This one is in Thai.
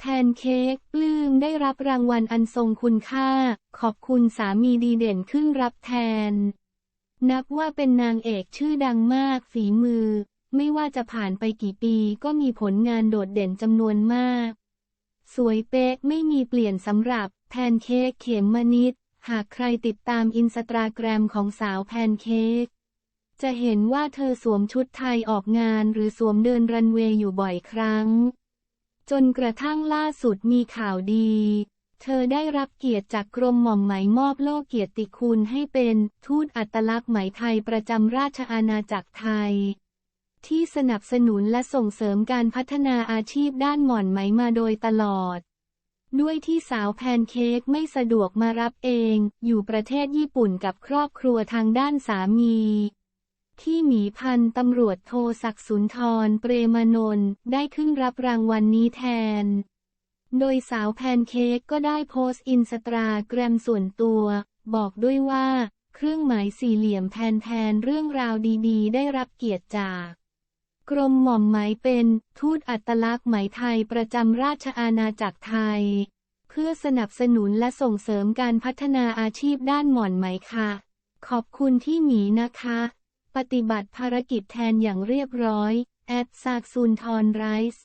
แพนเค้กปลื้มได้รับรางวัลอันทรงคุณค่า ขอบคุณสามีดีเด่นขึ้นรับแทน นับว่าเป็นนางเอกชื่อดังมากฝีมือ ไม่ว่าจะผ่านไปกี่ปีก็มีผลงานโดดเด่นจำนวนมาก สวยเป๊ะไม่มีเปลี่ยนสำหรับแพนเค้กเขมมนิด หากใครติดตามอินสตาแกรมของสาวแพนเค้กจะเห็นว่าเธอสวมชุดไทยออกงานหรือสวมเดินรันเวย์อยู่บ่อยครั้ง จนกระทั่งล่าสุดมีข่าวดี เธอได้รับเกียรติจากกรมหม่อมไหมมอบโล่เกียรติคุณให้เป็นทูตอัตลักษณ์ไหมไทยประจำราชอาณาจักรไทย ที่สนับสนุนและส่งเสริมการพัฒนาอาชีพด้านหม่อนไหมมาโดยตลอด ด้วยที่สาวแพนเค้กไม่สะดวกมารับเอง อยู่ประเทศญี่ปุ่นกับครอบครัวทางด้านสามี หมีพันตำรวจโทศักดิ์สุนทรเปรมนนท์ได้ขึ้นรับรางวัลนนี้แทน โดยสาวแพนเค้กก็ได้โพสต์อินสตาแกรมส่วนตัว บอกด้วยว่า เครื่องหมายสี่เหลี่ยมแทนๆเรื่องราวดีๆ ได้รับเกียรติจากกรมหม่อมไหมเป็นทูตอัตลักษณ์ไหมไทยประจำราชอาณาจักรไทย เพื่อสนับสนุนและส่งเสริมการพัฒนาอาชีพด้านหม่อนไหมค่ะ ขอบคุณที่หมีนะคะ ปฏิบัติภารกิจแทนอย่างเรียบร้อย แอดซากซูนทอนไรส์